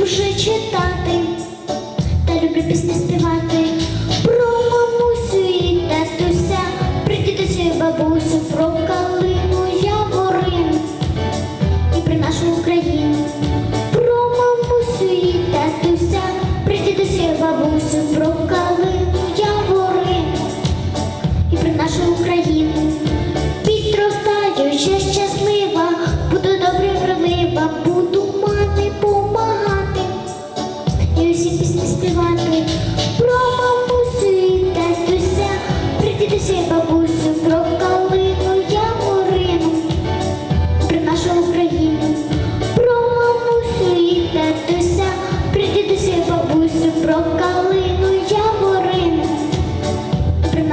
вже читати, та люблю пісні співати. Про мамусю і татуся, про дідуся і бабусю, про калину яворину і про нашу Україну. Про мамусю і татуся, про дідуся і бабусю, про калину яворину і про нашу Україну. Підростаю ще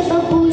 дідуся і